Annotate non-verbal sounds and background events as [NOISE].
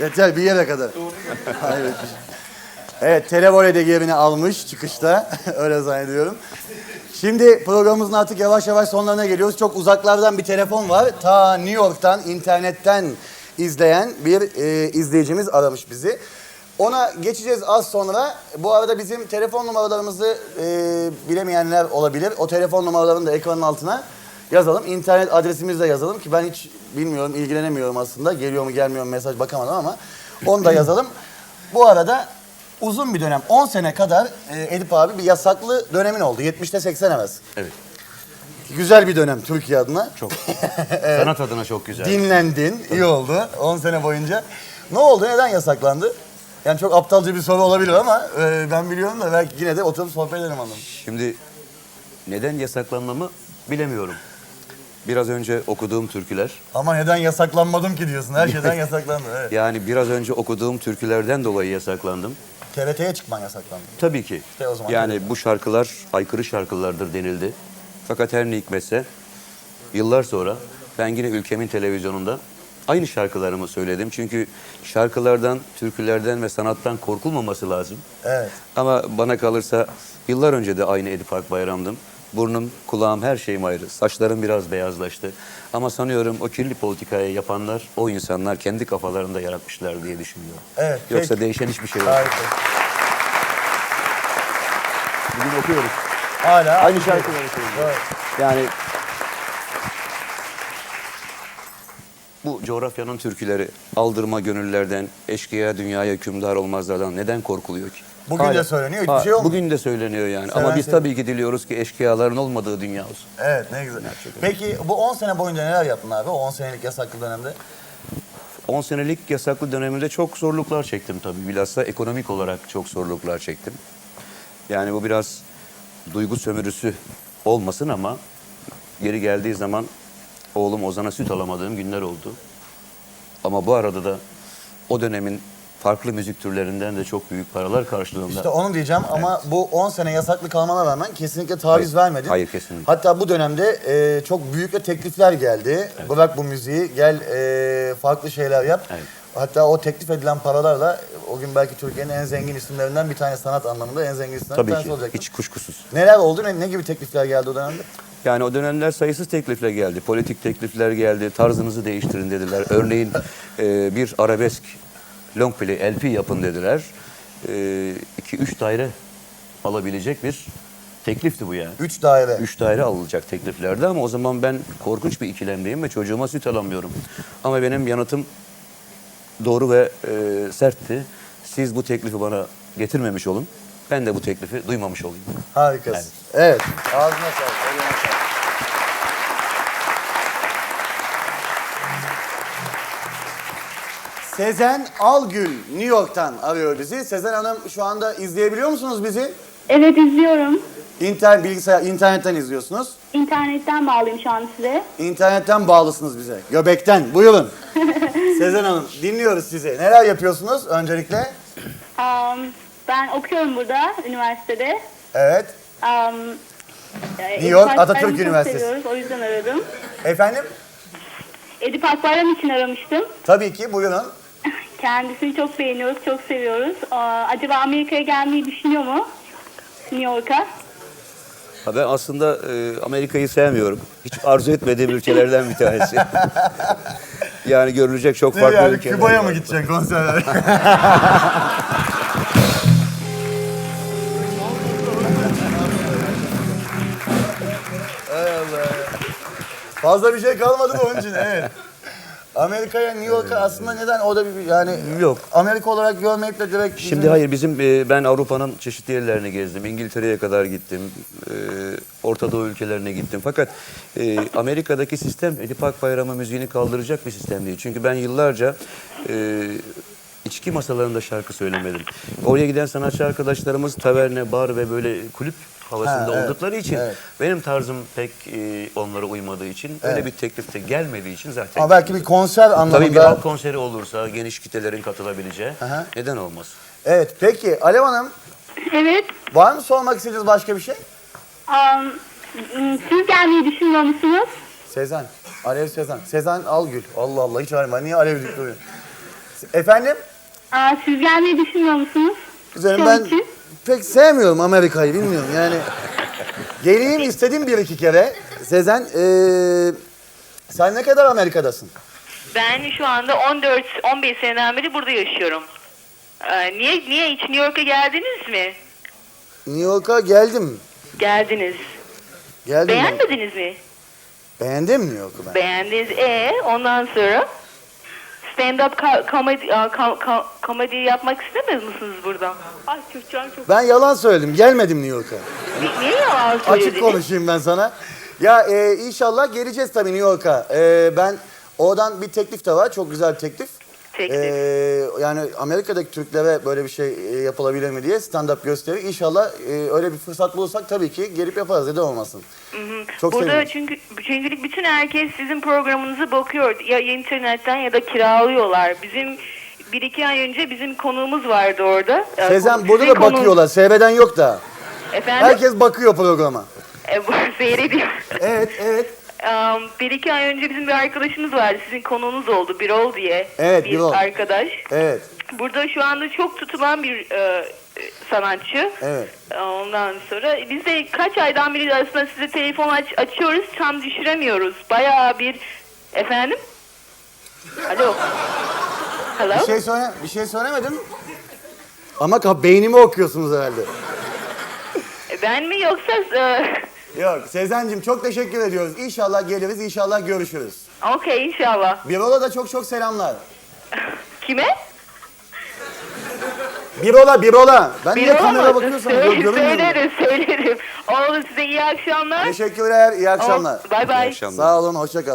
Yeter bir yere kadar. Hayır. Evet, televolede yerini almış çıkışta. [LAUGHS] Öyle zannediyorum. Şimdi programımızın artık yavaş yavaş sonlarına geliyoruz. Çok uzaklardan bir telefon var. Ta New York'tan, internetten izleyen bir e, izleyicimiz aramış bizi. Ona geçeceğiz az sonra. Bu arada bizim telefon numaralarımızı e, bilemeyenler olabilir. O telefon numaralarını da ekranın altına yazalım. İnternet adresimizi de yazalım ki ben hiç bilmiyorum, ilgilenemiyorum aslında. Geliyor mu gelmiyor mu mesaj bakamadım ama onu da yazalım. [CLEARS THROAT] Bu arada uzun bir dönem, 10 sene kadar e, Edip abi bir yasaklı dönemin oldu. 70'te 80 arası. Evet. Güzel bir dönem Türkiye adına. Çok. [LAUGHS] Sanat adına çok güzel. Dinlendin, iyi oldu 10 sene boyunca. Ne oldu, neden yasaklandı? Yani çok aptalca bir soru olabilir ama e, ben biliyorum da belki yine de oturup sohbet edelim hanım. Şimdi neden yasaklanmamı bilemiyorum. Biraz önce okuduğum türküler, Ama neden yasaklanmadım ki diyorsun, her şeyden [LAUGHS] yasaklandı. Evet. yani biraz önce okuduğum türkülerden dolayı yasaklandım. TRT'ye çıkman yasaklandı. Tabii ki. İşte o zaman yani bu şarkılar aykırı şarkılardır denildi. Fakat her ne hikmetse yıllar sonra ben yine ülkemin televizyonunda aynı şarkılarımı söyledim. Çünkü şarkılardan, türkülerden ve sanattan korkulmaması lazım. Evet. Ama bana kalırsa yıllar önce de aynı Edip Akbayram'dım. Burnum, kulağım, her şeyim ayrı. Saçlarım biraz beyazlaştı. Ama sanıyorum o kirli politikayı yapanlar, o insanlar kendi kafalarında yaratmışlar diye düşünüyorum. Evet, Yoksa peki. değişen hiçbir şey yok. Harika. Bugün okuyoruz. Hala Aynı şarkıları söylüyoruz. Evet. Yani bu coğrafyanın türküleri aldırma gönüllerden, eşkıya dünyaya hükümdar olmazlardan neden korkuluyor ki? Bugün de söyleniyor, hiçbir şey olmuyor. Bugün de söyleniyor yani. Seven Ama biz seviyor. tabii ki diliyoruz ki eşkıyaların olmadığı dünya olsun. Evet ne güzel. Peki bu 10 sene boyunca neler yaptın abi? O 10 senelik yasaklı dönemde. 10 senelik yasaklı döneminde çok zorluklar çektim tabii. Bilhassa ekonomik olarak çok zorluklar çektim. Yani bu biraz duygu sömürüsü olmasın ama geri geldiği zaman oğlum Ozan'a süt alamadığım günler oldu. Ama bu arada da o dönemin farklı müzik türlerinden de çok büyük paralar karşılığında. İşte onu diyeceğim ama bu 10 sene yasaklı kalmana rağmen kesinlikle taviz Hayır. vermedin. Hayır, kesinlikle. Hatta bu dönemde e, çok büyük de teklifler geldi. Bırak bu müziği, gel e, farklı şeyler yap. Evet. Hatta o teklif edilen paralarla o gün belki Türkiye'nin en zengin isimlerinden bir tane sanat anlamında en zengin isimlerinden bir Tabii tanesi ki olacaktın. hiç kuşkusuz. Neler oldu? Ne, ne gibi teklifler geldi o dönemde? Yani o dönemler sayısız teklifle geldi. Politik teklifler geldi. Tarzınızı değiştirin dediler. Örneğin e, bir arabesk long play LP yapın dediler. 2-3 daire alabilecek bir teklifti bu yani. Üç daire. 3 daire alınacak tekliflerdi ama o zaman ben korkunç bir ikilemdeyim ve çocuğuma süt alamıyorum. Ama benim yanıtım doğru ve e, sertti. Siz bu teklifi bana getirmemiş olun. Ben de bu teklifi duymamış olayım. Harikasın. Evet. Ağzına sağlık. eline sağlık. Sezen Algül New York'tan arıyor bizi. Sezen Hanım şu anda izleyebiliyor musunuz bizi? Evet izliyorum. İnternet bilgisayar internetten izliyorsunuz. İnternetten bağlıyım şu an size. İnternetten bağlısınız bize. Göbekten. Buyurun. [LAUGHS] Sezen Hanım dinliyoruz sizi. Neler yapıyorsunuz öncelikle? Um, ben okuyorum burada üniversitede. Evet. Um, New York Atatürk Üniversitesi. O yüzden aradım. Efendim? Edip Akbayram için aramıştım. Tabii ki buyurun. [LAUGHS] Kendisini çok beğeniyoruz, çok seviyoruz. Aa, acaba Amerika'ya gelmeyi düşünüyor mu? New York'a. Ha ben aslında e, Amerika'yı sevmiyorum. Hiç arzu etmediğim ülkelerden bir tanesi. [LAUGHS] yani görülecek çok farklı yani ülkeler Küba'ya mı gideceksin konserlere? [LAUGHS] Fazla bir şey kalmadı da onun için evet. Amerika'ya, New York'a aslında neden o da bir yani Yok. Amerika olarak görmeyip de direkt Şimdi hayır bizim e, ben Avrupa'nın çeşitli yerlerini gezdim. İngiltere'ye kadar gittim. E, Orta Doğu ülkelerine gittim. Fakat e, Amerika'daki sistem Edip Akbayram'ın müziğini kaldıracak bir sistem değil. Çünkü ben yıllarca e, içki masalarında şarkı söylemedim. Oraya giden sanatçı arkadaşlarımız taverne, bar ve böyle kulüp havasında Ha, evet, oldukları için evet. benim tarzım pek e, onlara uymadığı için öyle bir teklifte gelmediği için zaten Ama belki bir konser anlamında. Tabii bir halk konseri olursa geniş kitlelerin katılabileceği Aha. neden olmaz? Evet peki Alev Hanım Evet. var mı sormak istediğiniz başka bir şey? Um, siz gelmeyi düşünüyor musunuz? Sezen. Alev Sezen. Sezen Algül. Allah Allah hiç arama. Niye Alev duruyor? Efendim? Aa, siz gelmeyi düşünmüyor musunuz? Güzelim ben için. pek sevmiyorum Amerika'yı bilmiyorum yani. Geleyim istedim bir iki kere. Sezen ee, sen ne kadar Amerika'dasın? Ben şu anda 14-15 seneden beri burada yaşıyorum. Ee, niye niye hiç New York'a geldiniz mi? New York'a geldim. Geldiniz. Geldim. ben. Beğenmediniz mi? Beğendim New York'u ben. Beğendiniz. E ondan sonra stand up ka- comedy aa, ka- ka- komedi yapmak istemez misiniz burada? Ay Türkçen çok. Ben yalan söyledim. Gelmedim New York'a. Ni- Niye yalan söylediniz? Açık konuşayım ben sana. Ya e, inşallah geleceğiz tabii New York'a. E, ben oradan bir teklif de var. Çok güzel bir teklif. Teklif. E, yani Amerika'daki Türklere böyle bir şey e, yapılabilir mi diye stand-up gösteri. İnşallah e, öyle bir fırsat bulursak tabii ki gelip yaparız. Neden olmasın? Çok Burada çünkü çünkü bütün herkes sizin programınızı bakıyor ya internetten ya da kiralıyorlar. Bizim bir iki ay önce bizim konuğumuz vardı orada. Ee, Sezen burada da konu- bakıyorlar. Seyreden yok da. Efendim? Herkes bakıyor programa. E, bu [LAUGHS] seyrediyor. Evet, evet. Um, bir iki ay önce bizim bir arkadaşımız vardı. Sizin konuğunuz oldu. Birol diye. Evet, bir Birol. arkadaş. Evet, Burada şu anda çok tutulan bir e, sanatçı. evet. E, Ondan sonra biz de kaç aydan beri aslında size telefon aç, açıyoruz. Tam düşüremiyoruz. Bayağı bir... Efendim? Alo? Hello? Bir şey söyle, bir şey söylemedim. Ama ka- beynimi okuyorsunuz herhalde. Ben mi yoksa... e, Yok, Sezen'cim çok teşekkür ediyoruz. İnşallah geliriz, inşallah görüşürüz. Okey inşallah. Birol'a da çok çok selamlar. [LAUGHS] Kime? Birol'a, Birol'a. Ben niye Birol kamera bakıyorsam Söyle- gör, görünmüyorum. Söylerim, söylerim. Oğlum size iyi akşamlar. Teşekkürler, iyi akşamlar. İyi bye. akşamlar. Sağ olun, hoşça kalın.